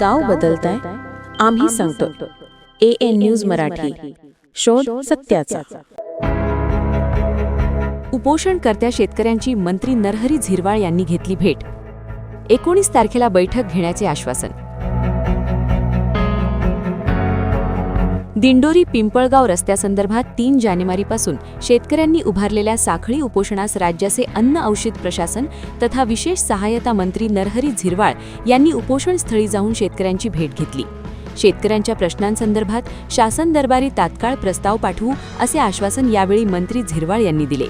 गाव बदलताय आम्ही सांगतो. A N news Marathi. शोध सत्याचा. उपोषणकर्त्या शेतकऱ्यांची मंत्री नरहरी झिरवाळ यांनी घेतली भेट. एकोणीस तारखेला बैठक घेण्याचे आश्वासन. दिंडोरी पिंपळगाव रस्त्यासंदर्भात तीन जानेवारीपासून शेतकऱ्यांनी उभारलेल्या साखळी उपोषणास राज्याचे अन्न औषध प्रशासन तथा विशेष सहाय्यता मंत्री नरहरी झिरवाळ यांनी उपोषणस्थळी जाऊन शेतकऱ्यांची भेट घेतली. शेतकऱ्यांच्या प्रश्नांसंदर्भात शासन दरबारी तात्काळ प्रस्ताव पाठवू असे आश्वासन यावेळी मंत्री झिरवाळ यांनी दिले.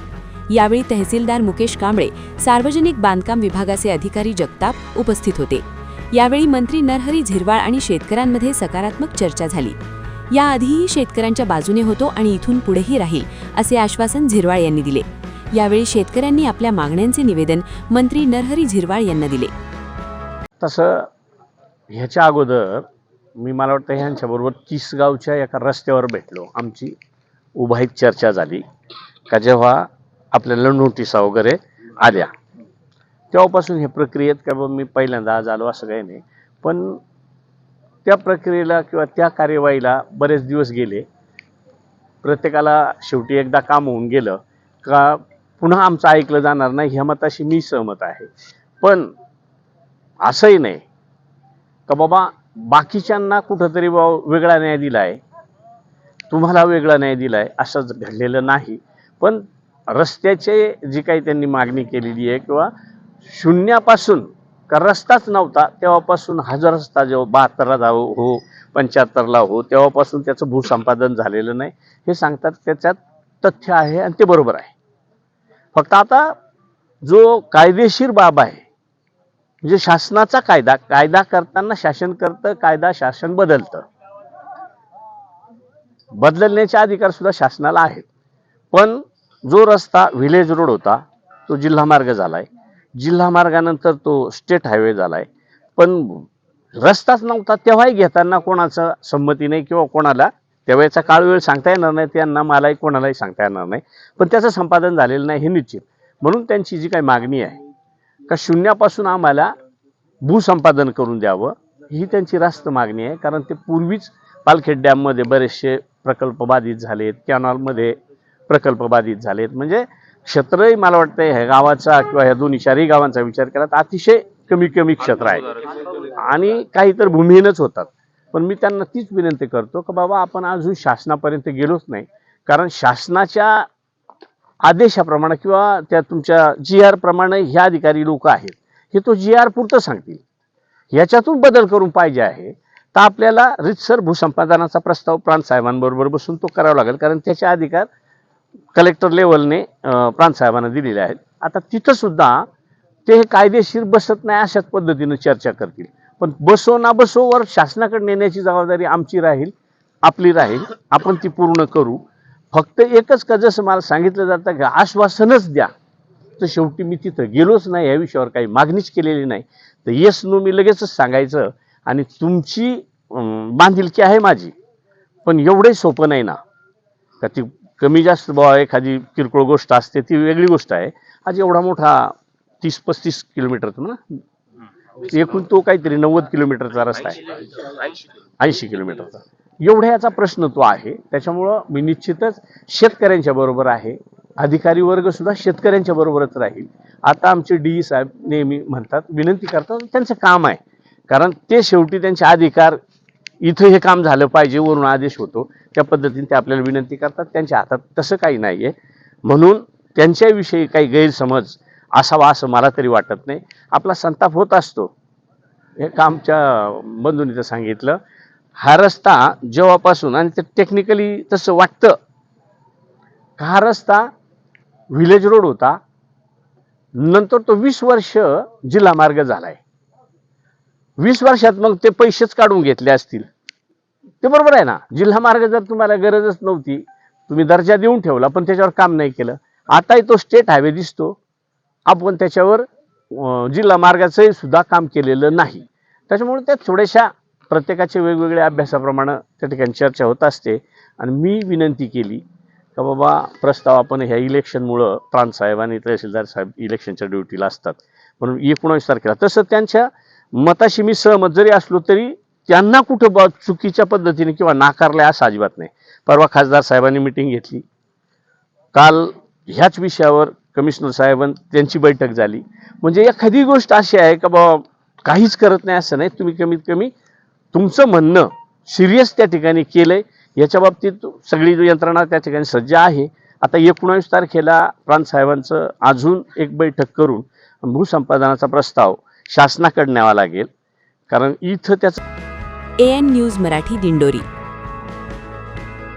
यावेळी तहसीलदार मुकेश कांबळे सार्वजनिक बांधकाम विभागाचे अधिकारी जगताप उपस्थित होते. यावेळी मंत्री नरहरी झिरवाळ आणि शेतकऱ्यांमध्ये सकारात्मक चर्चा झाली. याआधीही शेतकऱ्यांच्या बाजूने होतो आणि इथून पुढेही राहील असे आश्वासन झिरवाळ यांनी दिले. यावेळी शेतकऱ्यांनी आपल्या मागण्यांचे निवेदन मंत्री नरहरी झिरवाळ यांना दिले. तसं ह्याच्या अगोदर मी मला वाटतं ह्यांच्याबरोबर तिसगावच्या एका रस्त्यावर भेटलो. आमची उभाईत चर्चा झाली. का जेव्हा आपल्याला नोटिसा वगैरे आल्या. तेव्हापासून हे प्रक्रियेत का बाबा मी पहिल्यांदा आज आलो असं काही नाही. पण त्या प्रक्रियेला किंवा त्या कार्यवाहीला बरेच दिवस गेले. प्रत्येकाला शेवटी एकदा काम होऊन गेलं. का पुन्हा आमचं ऐकलं जाणार नाही ह्या मताशी मी सहमत आहे. पण असंही नाही. का बाबा बाकीच्यांना कुठंतरी बा वेगळा न्याय दिला आहे तुम्हाला वेगळा न्याय दिला आहे असंच घडलेलं नाही. पण रस्त्याचे जी काही त्यांनी मागणी केलेली आहे किंवा शून्यापासून का रस्ताच नव्हता तेव्हापासून हजार रस्ता जेव्हा बहात्तरला जाऊ हो पंच्याहत्तरला हो तेव्हापासून त्याचं भूसंपादन झालेलं नाही. हे सांगतात त्याच्यात तथ्य आहे आणि ते बरोबर आहे. फक्त आता जो कायदेशीर बाब आहे म्हणजे शासनाचा कायदा कायदा करताना शासन करतं कायदा शासन बदलतं. बदलण्याचे अधिकार सुद्धा शासनाला आहेत. पण जो रस्ता व्हिलेज रोड होता तो जिल्हा मार्ग झालाय. जिल्हा मार्गानंतर तो स्टेट हायवे झाला आहे पण रस्ताच नव्हता तेव्हाही घेताना कोणाचा संमती नाही किंवा कोणाला त्यावेळेचा काळ वेळ सांगता येणार नाही त्यांना मलाही कोणालाही सांगता येणार नाही. पण त्याचं संपादन झालेलं नाही हे निश्चित. म्हणून त्यांची जी काही मागणी आहे का शून्यापासून आम्हाला भूसंपादन करून द्यावं ही त्यांची रास्त मागणी आहे. कारण ते पूर्वीच पालखेड डॅममध्ये बरेचसे प्रकल्प बाधित झालेत कॅनॉलमध्ये प्रकल्प बाधित झालेत. म्हणजे क्षेत्रही मला वाटतं ह्या गावाचा किंवा ह्या दोन्ही चारही गावांचा विचार केला तर अतिशय कमी कमी क्षेत्र आहे. आणि काही तर भूमिहीनच होतात. पण मी त्यांना तीच विनंती करतो की बाबा आपण अजून शासनापर्यंत गेलोच नाही. कारण शासनाच्या आदेशाप्रमाणे किंवा त्या तुमच्या जी आर प्रमाणे ह्या अधिकारी लोक आहेत. हे तो जी आर पुरतं सांगतील. ह्याच्यातून बदल करून पाहिजे आहे. तर आपल्याला रितसर भूसंपादनाचा प्रस्ताव प्रांत साहेबांबरोबर बसून तो करावा लागेल. कारण त्याचे अधिकार कलेक्टर लेवलने प्रांतसाहेबांना दिलेले आहेत. आता तिथं सुद्धा ते हे कायदेशीर बसत नाही अशाच पद्धतीनं चर्चा करतील. पण बसो ना बसोवर शासनाकडे नेण्याची जबाबदारी आमची राहील आपली राहील. आपण ती पूर्ण करू. फक्त एकच का जसं मला सांगितलं जातं की आश्वासनच द्या. तर शेवटी मी तिथं गेलोच नाही या विषयावर काही मागणीच केलेली नाही. तर येस नो मी लगेचच सांगायचं आणि तुमची बांधिलकी आहे माझी. पण एवढंही सोपं नाही ना. का ती कमी जास्त बुवा एखादी किरकोळ गोष्ट असते ती वेगळी गोष्ट आहे. आज एवढा मोठा तीस पस्तीस किलोमीटरचा ना एकूण तो काहीतरी नव्वद किलोमीटरचा रस्ता आहे. ऐंशी किलोमीटरचा. एवढ्या याचा प्रश्न तो आहे. त्याच्यामुळं मी निश्चितच शेतकऱ्यांच्या बरोबर आहे. अधिकारी वर्ग सुद्धा शेतकऱ्यांच्या बरोबरच राहील. आता आमचे डी साहेब नेहमी म्हणतात विनंती करतात त्यांचं काम आहे. कारण ते शेवटी त्यांचे अधिकार इथं हे काम झालं पाहिजे वरून आदेश होतो. त्या पद्धतीने ते आपल्याला विनंती करतात. त्यांच्या हातात तसं काही नाही आहे म्हणून त्यांच्याविषयी काही गैरसमज असावा असं मला तरी वाटत नाही. आपला संताप होत असतो. हे कामच्या बंधूंनी तर सांगितलं. हा रस्ता जेव्हापासून आणि ते टेक्निकली तसं वाटतं. का हा रस्ता व्हिलेज रोड होता. नंतर तो वीस वर्ष जिल्हा मार्ग झालाय. वीस वर्षात मग ते पैसेच काढून घेतले असतील. ते बरोबर आहे ना? जिल्हा मार्ग जर तुम्हाला गरजच नव्हती. तुम्ही दर्जा देऊन ठेवला पण त्याच्यावर काम नाही केलं. आताही तो स्टेट हायवे दिसतो. आपण त्याच्यावर जिल्हा मार्गाचंही सुद्धा काम केलेलं नाही. त्याच्यामुळे त्या थोड्याशा प्रत्येकाचे वेगवेगळ्या अभ्यासाप्रमाणे त्या ठिकाणी चर्चा होत असते. आणि मी विनंती केली का बाबा प्रस्ताव आपण ह्या इलेक्शनमुळं प्रांत साहेब आणि तहसीलदार साहेब इलेक्शनच्या ड्युटीला असतात. म्हणून एकोणावीस तारखेला. तसं त्यांच्या मताशी मी सहमत. जरी असलो तरी त्यांना कुठं बा चुकीच्या पद्धतीने किंवा नाकारलं असं अजिबात नाही. परवा खासदार साहेबांनी मिटिंग घेतली. काल ह्याच विषयावर कमिशनर साहेबां त्यांची बैठक झाली. म्हणजे एखादी गोष्ट अशी आहे का बाबा काहीच करत नाही असं नाही. तुम्ही कमीत कमी तुमचं म्हणणं सिरियस त्या ठिकाणी केलं आहे याच्या बाबतीत सगळी यंत्रणा त्या ठिकाणी सज्ज आहे. आता एकोणावीस तारखेला प्रांत साहेबांचं अजून एक बैठक करून भूसंपादनाचा प्रस्ताव शासनाकडे न्यावा लागेल. कारण इथं त्याचं A N news Marathi Dindori.